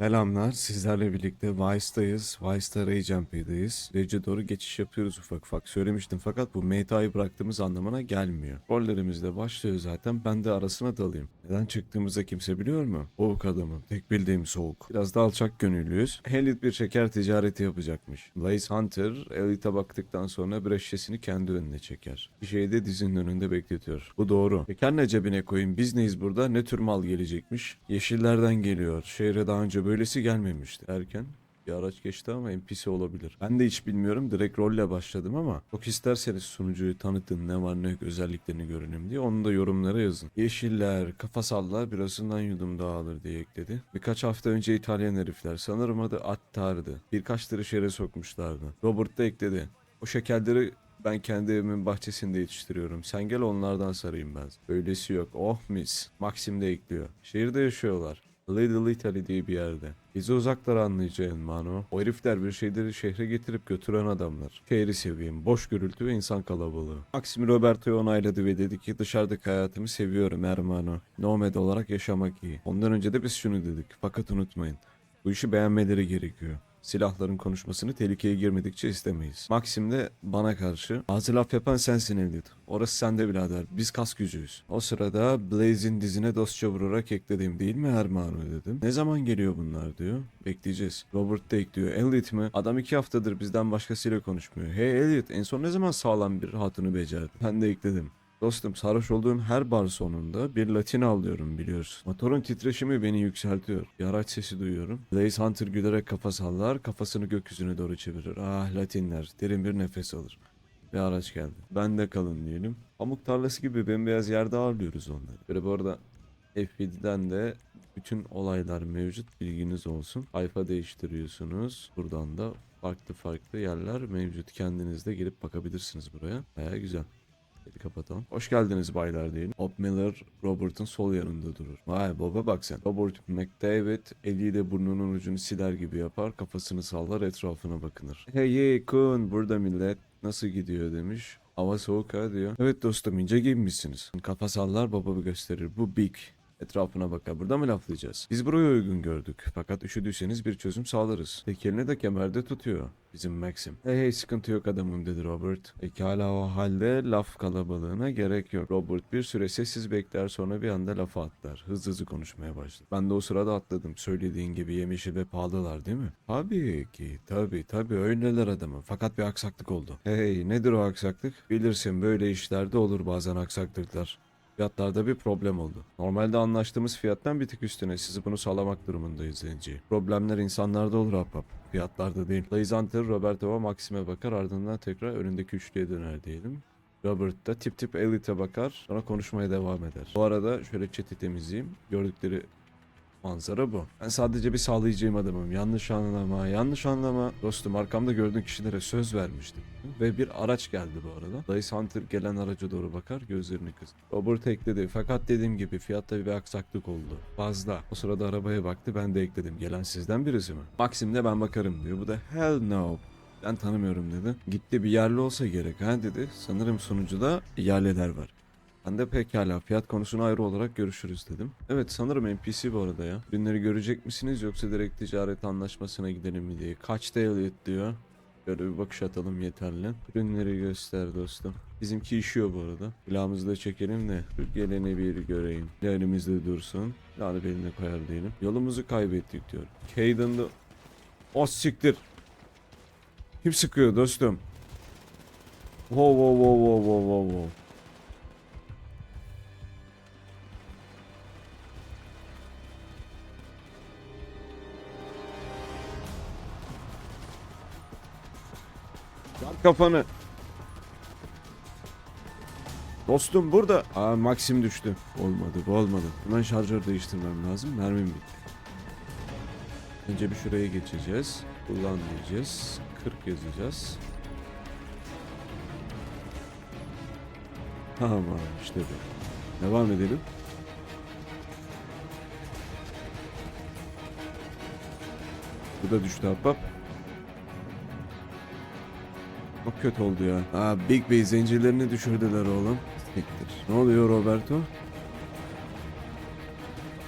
Selamlar. Sizlerle birlikte Vice'dayız. Vice'da Rage MP'deyiz. Rage'e doğru geçiş yapıyoruz ufak ufak. Söylemiştim fakat bu meta'yı bıraktığımız anlamına gelmiyor. Rollerimiz de başlıyor zaten. Ben de arasına dalayım. Neden çıktığımızda kimse biliyor mu? Soğuk adamım. Tek bildiğim soğuk. Biraz da alçak gönüllüyüz. Elite bir şeker ticareti yapacakmış. Blaze Hunter Elite'e baktıktan sonra bir eşyasını kendi önüne çeker. Bir şeyi de dizinin önünde bekletiyor. Bu doğru. Şeker ne cebine koyayım? Biz neyiz burada? Ne tür mal gelecekmiş? Yeşillerden geliyor. Şehre daha önce böylesi gelmemişti. Derken bir araç geçti ama NPC olabilir. Ben de hiç bilmiyorum. Direkt rolle başladım ama çok isterseniz sunucuyu tanıtın ne var ne yok özelliklerini görelim diye onu da yorumlara yazın. Yeşiller, kafasallar birazından yudum daha alır diye ekledi. Birkaç hafta önce İtalyan herifler sanırım adı Attar'dı. Birkaç tırı şehre sokmuşlardı. Robert da ekledi. O şekerleri ben kendi evimin bahçesinde yetiştiriyorum. Sen gel onlardan sarayım ben. Öylesi yok. Oh mis. Maxim de ekliyor. Şehirde yaşıyorlar. Little Italy diye bir yerde. Bizi uzaklara anlayacağın Mano. O herifler bir şeyleri şehre getirip götüren adamlar. Şehri seveyim. Boş gürültü ve insan kalabalığı. Maxim Roberto'yu onayladı ve dedi ki dışarıdaki hayatımı seviyorum Hermano. Nomad olarak yaşamak iyi. Ondan önce de biz şunu dedik. Fakat unutmayın. Bu işi beğenmeleri gerekiyor. Silahların konuşmasını tehlikeye girmedikçe istemeyiz. Maxim de bana karşı ağzı laf yapan sensin Elliot. Orası sende birader. Biz kas gücüyüz. O sırada Blaze'in dizine dostça vurarak ekledim değil mi Hermano dedim. Ne zaman geliyor bunlar diyor. Bekleyeceğiz. Robert da ekliyor. Elliot mi? Adam iki haftadır bizden başkasıyla konuşmuyor. Hey Elliot en son ne zaman sağlam bir hatunu becerdi? Ben de ekledim. Dostum sarhoş olduğum her bar sonunda bir Latin alıyorum biliyorsun. Motorun titreşimi beni yükseltiyor. Bir araç sesi duyuyorum. Blaze Hunter gülerek kafa sallar, kafasını gökyüzüne doğru çevirir. Ah Latinler, derin bir nefes alır. Bir araç geldi. Ben de kalın diyelim. Pamuk tarlası gibi bembeyaz yerde ağırlıyoruz onları. Böyle bu arada F7'den de bütün olaylar mevcut bilginiz olsun. Sayfa değiştiriyorsunuz. Buradan da farklı farklı yerler mevcut. Kendiniz de gelip bakabilirsiniz buraya. Baya güzel. Kapatalım. Hoş geldiniz baylar diyelim. Bob Miller Robert'ın sol yanında durur. Vay Bob'a bak sen. Robert McDavid eliyle burnunun ucunu siler gibi yapar. Kafasını sallar etrafına bakınır. Hey kun burada millet. Nasıl gidiyor demiş. Hava soğuk ha diyor. Evet dostum ince giyinmişsiniz. Kafa sallar babamı gösterir. Bu Big. Etrafına bakar. Burada mı laflayacağız? Biz burayı uygun gördük. Fakat üşüdüyseniz bir çözüm sağlarız. Tekerini de kemerde tutuyor. Bizim Maxim. Hey hey sıkıntı yok adamım dedi Robert. Pekala o halde laf kalabalığına gerek yok. Robert bir süre sessiz bekler sonra bir anda lafa atlar. Hızlı hızlı konuşmaya başladı. Ben de o sırada atladım. Söylediğin gibi yemişi ve pahalılar değil mi? Tabii ki. Tabii tabii öyleler adamım. Fakat bir aksaklık oldu. Hey nedir o aksaklık? Bilirsin böyle işlerde olur bazen aksaklıklar. Fiyatlarda bir problem oldu. Normalde anlaştığımız fiyattan bir tık üstüne sizi bunu sağlamak durumundayız Zenci. Problemler insanlarda olur ahbap. Fiyatlarda değil. Blaze Hunter Roberto ve Maxim'e bakar ardından tekrar önündeki üçlüye döner diyelim. Robert da tip tip Elite'e bakar sonra konuşmaya devam eder. Bu arada şöyle chat'i temizleyeyim. Gördükleri manzara bu. Ben sadece bir sağlayıcıyım adamım. Yanlış anlama, yanlış anlama. Dostum arkamda gördüğün kişilere söz vermiştim. Ve bir araç geldi bu arada. Blaze Hunter gelen araca doğru bakar gözlerini kız. Robert ekledi fakat dediğim gibi fiyatta bir aksaklık oldu. Fazla. O sırada arabaya baktı ben de ekledim. Gelen sizden birisi mi? Maxim de ben bakarım diyor. Bu da hell no. Ben tanımıyorum dedi. Gitti bir yerli olsa gerek ha dedi. Sanırım sunucuda yerliler var. Ben de pekala fiyat konusunu ayrı olarak görüşürüz dedim. Evet sanırım NPC bu arada ya. Ürünleri görecek misiniz yoksa direkt ticaret anlaşmasına gidelim mi diye. Kaçta Elliot diyor. Böyle bir bakış atalım yeterli. Ürünleri göster dostum. Bizimki işiyor bu arada. Silahımızı da çekelim de şu geleni bir göreyim. Elimizde dursun. Yani beline koyar diyelim. Yolumuzu kaybettik diyor. Caden'da... O siktir. Kim sıkıyor dostum? Wow wow wow wow wow wow wow. Yar kafanı. Dostum burada. Aa Maxim düştü. Olmadı bu olmadı. Hemen şarjör değiştirmem lazım. Mermim bitti. Önce bir şuraya geçeceğiz. Kullan diyeceğiz. 40 yazacağız. Tamam işte bu. Devam edelim. Bu da düştü ahbap. Çok kötü oldu ya. Aa Big Bey zincirlerini düşürdüler oğlum. Siktir. Ne oluyor Roberto?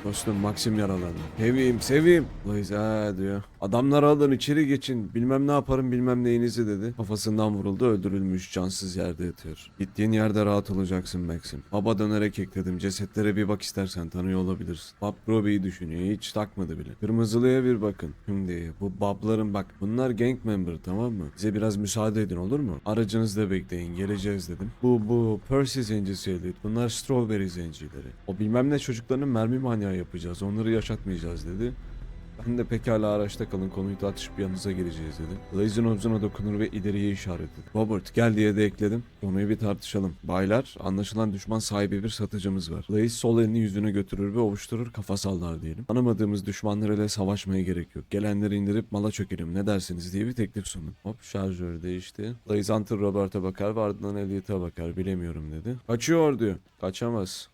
Dostum Maxim yaralandı. Seveyim seveyim. Blaze diyor. Adamları alın içeri geçin. Bilmem ne yaparım bilmem neyinizi dedi. Kafasından vuruldu öldürülmüş cansız yerde yatıyor. Gittiğin yerde rahat olacaksın Maxim. Baba dönerek ekledim. Cesetlere bir bak istersen tanıyor olabilirsin. Bob Roby'yi düşünüyor. Hiç takmadı bile. Kırmızılıya bir bakın. Şimdi bu Bob'ların bak bunlar gang member tamam mı? Bize biraz müsaade edin olur mu? Aracınızda bekleyin. Geleceğiz dedim. Bu bu Percy zencisi Elliot. Bunlar Strawberry zencileri. O bilmem ne çocuklarının mermi manyağı yapacağız. Onları yaşatmayacağız dedi. Ben de pekala araçta kalın konuyu tartışıp yanınıza geleceğiz dedim. Blaze'in omzuna dokunur ve ileriye işaret etti. Robert gel diye de ekledim. Konuyu bir tartışalım. Baylar anlaşılan düşman sahibi bir satıcımız var. Blaze sol elini yüzüne götürür ve ovuşturur kafa sallar diyelim. Tanımadığımız düşmanlarla savaşmaya gerek yok. Gelenleri indirip mala çökelim ne dersiniz diye bir teklif sundum. Hop şarjör değişti. Blaze Hunter Robert'a bakar ve ardından Elliot'a bakar bilemiyorum dedi. Kaçıyor diyor. Kaçamaz.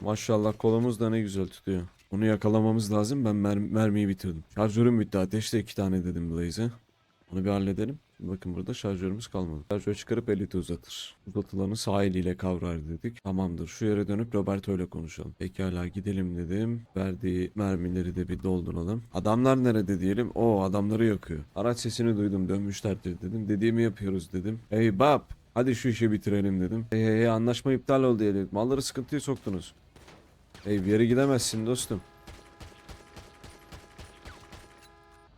Maşallah kolumuz da ne güzel tutuyor. Onu yakalamamız lazım. Ben mer- mermiyi bitirdim. Şarjörüm bitti. Ateşte iki tane dedim Blaze'e. Onu bir halledelim. Bakın burada şarjörümüz kalmadı. Şarjör çıkarıp elite uzatır. Uzatılanı sağ eliyle kavrar dedik. Tamamdır. Şu yere dönüp Roberto ile konuşalım. Pekala gidelim dedim. Verdiği mermileri de bir dolduralım. Adamlar nerede diyelim. O adamları yakıyor. Araç sesini duydum. Dönmüşlerdir dedim. Dediğimi yapıyoruz dedim. Hey Bob. Hadi şu işi bitirelim dedim. Hey hey hey anlaşma iptal oldu diyelim. Malları sıkıntıya soktunuz. Hey bir yere gidemezsin dostum.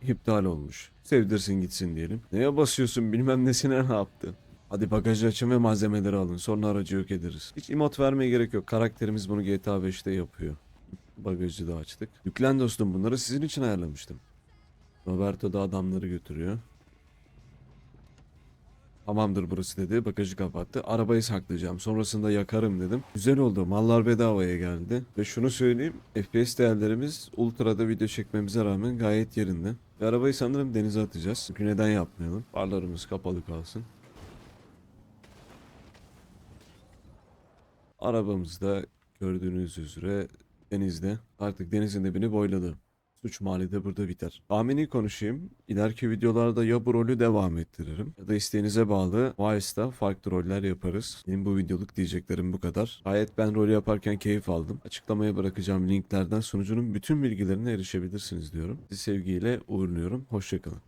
İptal olmuş. Sevdirsin gitsin diyelim. Neye basıyorsun bilmem nesine ne yaptın. Hadi bagajı açın ve malzemeleri alın. Sonra aracı yok ederiz. Hiç emot vermeye gerek yok. Karakterimiz bunu GTA 5'te yapıyor. Bagajı da açtık. Yüklen dostum bunları sizin için ayarlamıştım. Roberto da adamları götürüyor. Tamamdır burası dedi. Bagajı kapattı. Arabayı saklayacağım. Sonrasında yakarım dedim. Güzel oldu. Mallar bedavaya geldi. Ve şunu söyleyeyim. FPS değerlerimiz Ultra'da video çekmemize rağmen gayet yerinde. Ve arabayı sanırım denize atacağız. Çünkü neden yapmayalım? Farlarımız kapalı kalsın. Arabamız da gördüğünüz üzere denizde. Artık denizin dibini boyladı. Suç mahalli de burada biter. Tahmini konuşayım. İleriki videolarda ya bu rolü devam ettiririm ya da isteğinize bağlı Vice'da farklı roller yaparız. Benim bu videoluk diyeceklerim bu kadar. Gayet ben rolü yaparken keyif aldım. Açıklamaya bırakacağım linklerden sunucunun bütün bilgilerine erişebilirsiniz diyorum. Sizi sevgiyle uğurluyorum. Hoşçakalın.